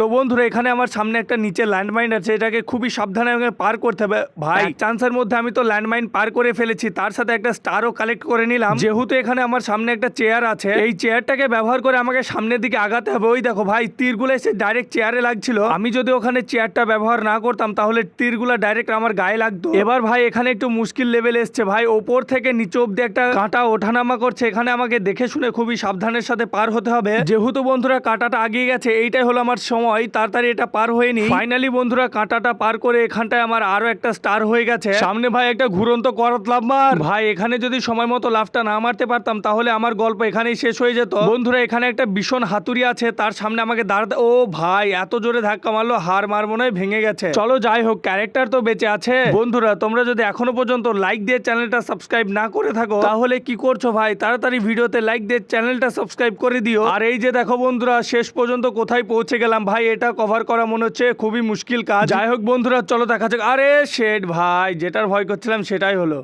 তো বন্ধুরা এখানে আমার সামনে একটা নিচে ল্যান্ডমাইন আছে এটাকে খুবই সাবধানে আমাকে পার করতে হবে। ভাই চান্সের মধ্যে আমি তো ল্যান্ডমাইন পার করে ফেলেছি তার সাথে একটা স্টারও কালেক্ট করে নিলাম। যেহেতু এখানে আমার সামনে একটা চেয়ার আছে এই চেয়ারটাকে ব্যবহার করে আমাকে সামনের দিকে আগাতে হবে। ওই দেখো ভাই তীরগুলো এসে ডাইরেক্ট চেয়ারে লাগছিল। আমি যদি ওখানে চেয়ারটা ব্যবহার না করতাম তাহলে তীরগুলো ডাইরেক্ট আমার গায়ে লাগতো। এবার ভাই এখানে একটু মুশকিল লেভেল এসছে। ভাই ওপর থেকে নিচে অব্দি একটা কাঁটা ওঠানামা করছে এখানে আমাকে দেখে শুনে খুবই সাবধানের সাথে পার হতে হবে। যেহেতু বন্ধুরা কাঁটাটা আগিয়ে গেছে এইটাই হলো আমার সময়। তাড়াতাড়ি এটা পার হয়নি ফাইনালি বন্ধুরা, কাঁটাটা পার করে এখানটায় আমার আরও একটা স্টার হয়ে গেছে। সামনে ভাই একটা ঘুরন্ত করত লাভ মার। ভাই, এখানে যদি সময় মতো লাভটা না মারতে পারতাম, তাহলে আমার গল্প এখানেই শেষ হয়ে যেত। বন্ধুরা, এখানে একটা ভীষণ হাতুড়ি আছে, তার সামনে আমাকে দাঁড়াতে ও ভাই, এত জোরে ধাক্কা মারলো, হার মার মনে ভেঙে গেছে। চলো যাই হোক ক্যারেক্টার তো বেঁচে আছে। বন্ধুরা, তোমরা যদি এখনও পর্যন্ত লাইক দিয়ে চ্যানেলটা সাবস্ক্রাইব না করে থাকো, তাহলে কি করছ ভাই? তাড়াতাড়ি ভিডিওতে লাইক দিয়ে চ্যানেলটা সাবস্ক্রাইব করে দিও। আর এই যে দেখো বন্ধুরা, শেষ পর্যন্ত কোথায় পৌঁছে গেলাম ভাই, এটা কভার করা মনে হচ্ছে খুবই মুশকিল কাজ। যাই হোক বন্ধুরা, চলো দেখা যাক। আরে শেড ভাই, যেটার ভয় করছিলাম সেটাই হলো।